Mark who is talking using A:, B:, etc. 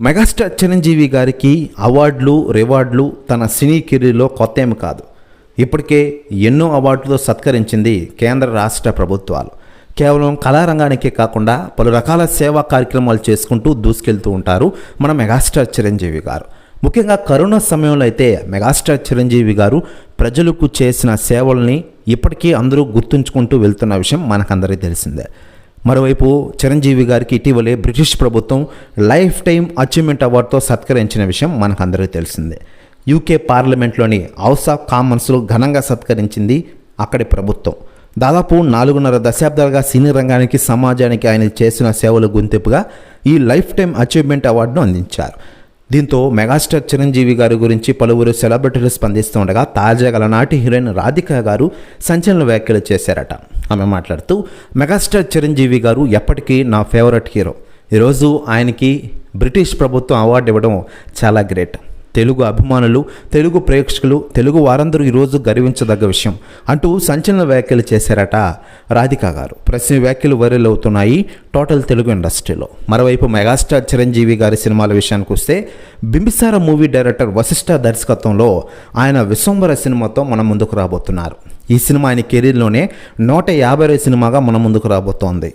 A: Megastar Chiranjeevi గారికి అవార్డులు రివార్డులు తన సినీ కెరీర్లో కొత్త ఏమి కాదు. ఇప్పటికే ఎన్నో అవార్డులతో సత్కరించింది కేంద్ర రాష్ట్ర ప్రభుత్వాలు. కేవలం కళారంగానికే కాకుండా పలు రకాల సేవా కార్యక్రమాలు చేసుకుంటూ దూసుకెళ్తూ ఉంటారు మన మెగాస్టార్ చిరంజీవి గారు. ముఖ్యంగా కరోనా సమయంలో అయితే మెగాస్టార్ చిరంజీవి గారు ప్రజలకు చేసిన సేవల్ని ఇప్పటికీ అందరూ గుర్తుంచుకుంటూ వెళ్తున్న విషయం మనకందరికీ తెలిసిందే. మరోవైపు చిరంజీవి గారికి ఇటీవలే బ్రిటిష్ ప్రభుత్వం లైఫ్ టైం అచీవ్మెంట్ అవార్డుతో సత్కరించిన విషయం మనకందరికీ తెలిసిందే. యూకే పార్లమెంట్లోని హౌస్ ఆఫ్ కామన్స్లో ఘనంగా సత్కరించింది అక్కడి ప్రభుత్వం. దాదాపు నాలుగున్నర దశాబ్దాలుగా సినీ రంగానికి సమాజానికి ఆయన చేసిన సేవల గుర్తింపుగా ఈ లైఫ్ టైం అచీవ్మెంట్ అవార్డును అందించారు. దీంతో మెగాస్టార్ చిరంజీవి గారి గురించి పలువురు సెలబ్రిటీలు స్పందిస్తుండగా తాజాగా నాటి హీరోయిన్ రాధిక గారు సంచలన వ్యాఖ్యలు చేశారట. ఆమె మాట్లాడుతూ మెగాస్టార్ చిరంజీవి గారు ఎప్పటికీ నా ఫేవరెట్ హీరో. ఈరోజు ఆయనకి బ్రిటిష్ ప్రభుత్వం అవార్డు ఇవ్వడం చాలా గ్రేట్. తెలుగు అభిమానులు తెలుగు ప్రేక్షకులు తెలుగు వారందరూ ఈరోజు గర్వించదగ్గ విషయం అంటూ సంచలన వ్యాఖ్యలు చేశారట రాధిక గారు. ప్రశ్న వ్యాఖ్యలు వైరల్ అవుతున్నాయి టోటల్ తెలుగు ఇండస్ట్రీలో. మరోవైపు మెగాస్టార్ చిరంజీవి గారి సినిమాల విషయానికి వస్తే బింబిసార మూవీ డైరెక్టర్ వశిష్ఠ దర్శకత్వంలో ఆయన విశ్వంబర సినిమాతో మన ముందుకు రాబోతున్నారు. ఈ సినిమా ఆయన కెరీర్లోనే నూట యాభై సినిమాగా మన ముందుకు రాబోతోంది.